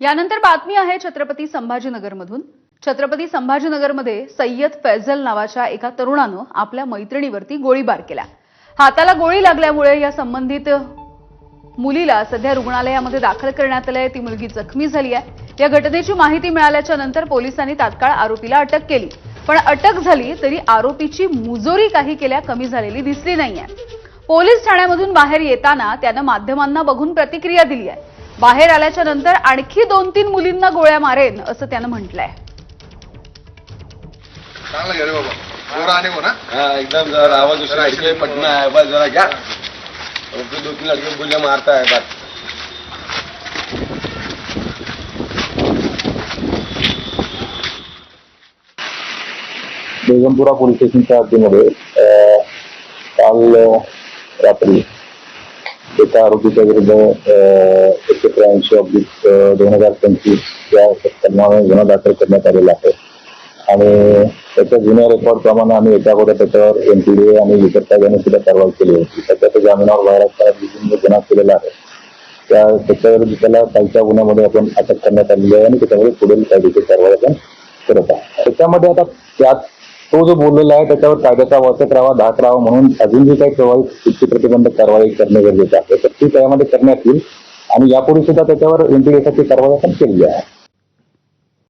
यानंतर बातमी आहे छत्रपती संभाजीनगरमधून. छत्रपती संभाजीनगरमध्ये सय्यद फैजल नावाच्या एका तरुणानं आपल्या मैत्रिणीवरती गोळीबार केला. हाताला गोळी लागल्यामुळे या संबंधित मुलीला सध्या रुग्णालयामध्ये दाखल करण्यात आलंय. ती मुलगी जखमी झाली आहे. या घटनेची माहिती मिळाल्याच्या नंतर पोलिसांनी तात्काळ आरोपीला अटक केली. पण अटक झाली तरी आरोपीची मुजोरी काही केल्या कमी झालेली दिसली नाहीये. पोलीस ठाण्यामधून बाहेर येताना त्यानं माध्यमांना बघून प्रतिक्रिया दिली आहे. बाहेर आल्याच्यानंतर आणखी दोन तीन मुलींना गोळ्या मारेन असं त्यानं म्हटलंय. चांगला घे रे बाबा. गोरा आणि हो ना हाँ एकदम जरा आवाज उसका पटना है बस जरा क्या और फिर दो तीन लड़के गोलियां मारता है बस. बेगमपुरा पोलीस स्टेशनच्या हद्दीमध्ये अं, काल अं, रात्री एका आरोपीच्या विरुद्ध एकशे त्र्याऐंशी ऑब्लिक दोन हजार पंचवीस या कलमाने गुन्हा दाखल करण्यात आलेला आहे. आणि त्याच्या जुन्या रेकॉर्ड प्रमाणे आम्ही एका अगोदर त्याच्यावर एनपीडीए आणि इतर कायद्याने सुद्धा कारवाई केली होती. त्याच्या जामिनावर बाहेर गुन्हा केलेला आहे. त्या त्याच्याविरुद्ध त्याला कालच्या गुन्ह्यामध्ये आपण अटक करण्यात आलेली आहे आणि त्याच्यामध्ये पुढील कायदेशीर कारवाई आपण करत आहे त्याच्यामध्ये आता त्यात तो जो बोललेला आहे त्याच्यावर कायद्याचा वाचक राहावा धाक राहावा म्हणून अजून जी काही प्रभावित युक्ती प्रतिबंधक कारवाई करणे गरजेचं आहे. तर ती त्यामध्ये करण्यात येईल. आणि यापूर्वी सुद्धा त्याच्यावर एनटीएसाठी कारवाई आपण केली आहे.